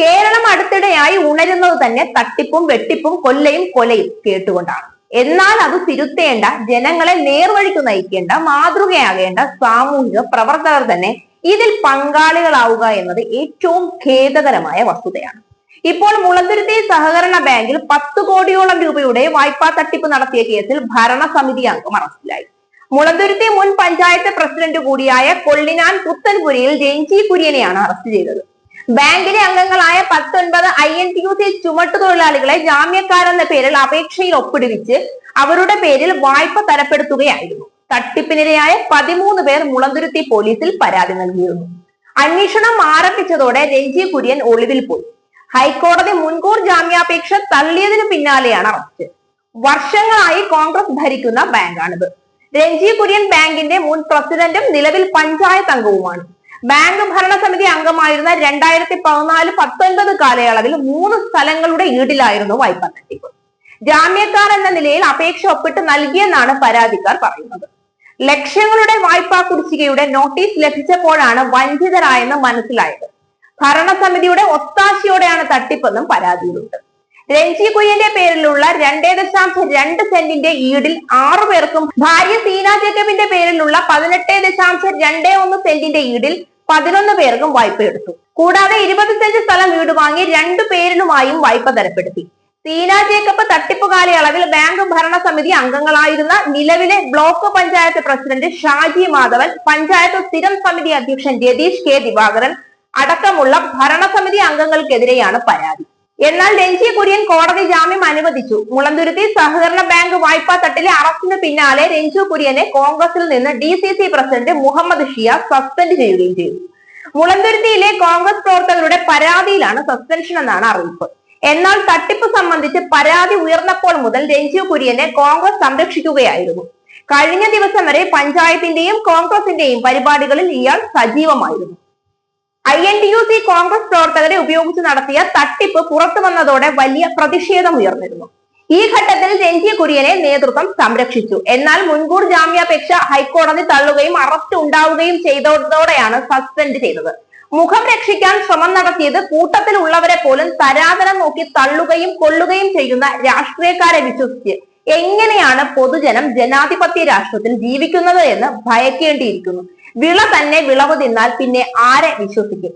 കേരളം അടുത്തിടെയായി ഉണരുന്നത് തന്നെ തട്ടിപ്പും വെട്ടിപ്പും കൊല്ലയും കൊലയും കേട്ടുകൊണ്ടാണ്. എന്നാൽ അത് തിരുത്തേണ്ട ജനങ്ങളെ നേർവഴിക്ക് നയിക്കേണ്ട മാതൃകയാകേണ്ട സാമൂഹിക പ്രവർത്തകർ തന്നെ ഇതിൽ പങ്കാളികളാവുക എന്നത് ഏറ്റവും ഖേദകരമായ വസ്തുതയാണ്. ഇപ്പോൾ മുളന്തുരുത്തി സഹകരണ ബാങ്കിൽ പത്ത് കോടിയോളം രൂപയുടെ വായ്പാ തട്ടിപ്പ് നടത്തിയ കേസിൽ ഭരണസമിതി അംഗം അറസ്റ്റിലായി. മുളന്തുരുത്തി മുൻ പഞ്ചായത്ത് പ്രസിഡന്റ് കൂടിയായ കൊള്ളിനാൻ പുത്തൻപുരിയിൽ രഞ്ജി കുര്യനെയാണ് അറസ്റ്റ് ചെയ്തത്. ബാങ്കിലെ അംഗങ്ങളായ പത്തൊൻപത് I N T U C ചുമട്ടുതൊഴിലാളികളെ ജാമ്യക്കാരെന്ന പേരിൽ അപേക്ഷയിൽ ഒപ്പിടുവിച്ച് അവരുടെ പേരിൽ വായ്പ തരപ്പെടുത്തുകയായിരുന്നു. തട്ടിപ്പിനിരയായ പതിമൂന്ന് പേർ മുളന്തുരുത്തി പോലീസിൽ പരാതി നൽകിയിരുന്നു. അന്വേഷണം ആരംഭിച്ചതോടെ രഞ്ജി കുര്യൻ ഒളിവിൽ പോയി. ഹൈക്കോടതി മുൻകൂർ ജാമ്യാപേക്ഷ തള്ളിയതിനു പിന്നാലെയാണ് അറസ്റ്റ്. വർഷങ്ങളായി കോൺഗ്രസ് ഭരിക്കുന്ന ബാങ്കാണിത്. രഞ്ജി കുര്യൻ ബാങ്കിന്റെ മുൻ പ്രസിഡന്റും നിലവിൽ പഞ്ചായത്ത് അംഗവുമാണ്. ബാങ്ക് ഭരണസമിതി അംഗമായിരുന്ന രണ്ടായിരത്തി പതിനാല് പത്തൊൻപത് കാലയളവിൽ മൂന്ന് സ്ഥലങ്ങളുടെ ഈടിലായിരുന്നു വായ്പ തട്ടിപ്പ്. ജാമ്യക്കാർ എന്ന നിലയിൽ അപേക്ഷ ഒപ്പിട്ട് നൽകിയെന്നാണ് പരാതിക്കാർ പറയുന്നത്. ലക്ഷങ്ങളുടെ വായ്പാ കുടിശ്ശികയുടെ നോട്ടീസ് ലഭിച്ചപ്പോഴാണ് വഞ്ചിതരായെന്ന് മനസ്സിലായത്. ഭരണസമിതിയുടെ ഒത്താശയോടെയാണ് തട്ടിപ്പെന്നും പരാതിയിലുണ്ട്. രഞ്ജി കുര്യന്റെ പേരിലുള്ള രണ്ടേ ദശാംശം രണ്ട് സെന്റിന്റെ ഈടിൽ ആറു പേർക്കും ഭാര്യ സീന ജേക്കബിന്റെ പേരിലുള്ള പതിനെട്ട് ദശാംശം രണ്ടേ ഒന്ന് സെന്റിന്റെ ഈടിൽ പതിനൊന്ന് പേർക്കും വായ്പ എടുത്തു. കൂടാതെ ഇരുപത് സെന്റ് സ്ഥലം വീട് വാങ്ങി രണ്ടു പേരിലുമായും വായ്പ തരപ്പെടുത്തി. സീന ജേക്കബ് തട്ടിപ്പ് കാലയളവിൽ ബാങ്ക് ഭരണസമിതി അംഗങ്ങളായിരുന്ന നിലവിലെ ബ്ലോക്ക് പഞ്ചായത്ത് പ്രസിഡന്റ് ഷാജി മാധവൻ പഞ്ചായത്ത് സ്ഥിരം സമിതി അധ്യക്ഷൻ രതീഷ് കെ ദിവാകരൻ അടക്കമുള്ള ഭരണസമിതി അംഗങ്ങൾക്കെതിരെയാണ് പരാതി. എന്നാൽ ഡൽഹി കുര്യൻ കോടതി ജാമ്യം അനുവദിച്ചു. മുളന്തുരുത്തി സഹകരണ ബാങ്ക് വായ്പാ തട്ടിലെ അറസ്റ്റിന് പിന്നാലെ രഞ്ജു കുര്യനെ കോൺഗ്രസിൽ നിന്ന് D C C president Muhammad Shiya suspend ചെയ്യുകയും ചെയ്തു. മുളന്തുരുത്തിയിലെ കോൺഗ്രസ് പ്രവർത്തകരുടെ പരാതിയിലാണ് സസ്പെൻഷൻ എന്നാണ് അറിയിപ്പ്. എന്നാൽ തട്ടിപ്പ് സംബന്ധിച്ച് പരാതി ഉയർന്നപ്പോൾ മുതൽ രഞ്ജു കുര്യനെ കോൺഗ്രസ് സംരക്ഷിക്കുകയായിരുന്നു. കഴിഞ്ഞ ദിവസം വരെ പഞ്ചായത്തിന്റെയും കോൺഗ്രസിന്റെയും പരിപാടികളിൽ ഇയാൾ സജീവമായിരുന്നു. I N T U C Congress പ്രവർത്തകരെ ഉപയോഗിച്ച് നടത്തിയ തട്ടിപ്പ് പുറത്തു വന്നതോടെ വലിയ പ്രതിഷേധം ഉയർന്നിരുന്നു. ഈ ഘട്ടത്തിൽ രഞ്ജി കുര്യനെ നേതൃത്വം സംരക്ഷിച്ചു. എന്നാൽ മുൻകൂർ ജാമ്യാപേക്ഷ ഹൈക്കോടതി തള്ളുകയും അറസ്റ്റ് ഉണ്ടാവുകയും ചെയ്തതോടെയാണ് സസ്പെൻഡ് ചെയ്തത്. മുഖം രക്ഷിക്കാൻ ശ്രമം നടത്തിയത് കൂട്ടത്തിൽ ഉള്ളവരെ പോലും തരാതരം നോക്കി തള്ളുകയും കൊള്ളുകയും ചെയ്യുന്ന രാഷ്ട്രീയക്കാരെ വിശ്വസിച്ച് എങ്ങനെയാണ് പൊതുജനം ജനാധിപത്യ രാഷ്ട്രത്തിൽ ജീവിക്കുന്നത് എന്ന് ഭയക്കേണ്ടിയിരിക്കുന്നു. വിള തന്നെ വിളവ് തിന്നാൽ പിന്നെ ആരെ വിശ്വസിക്കും?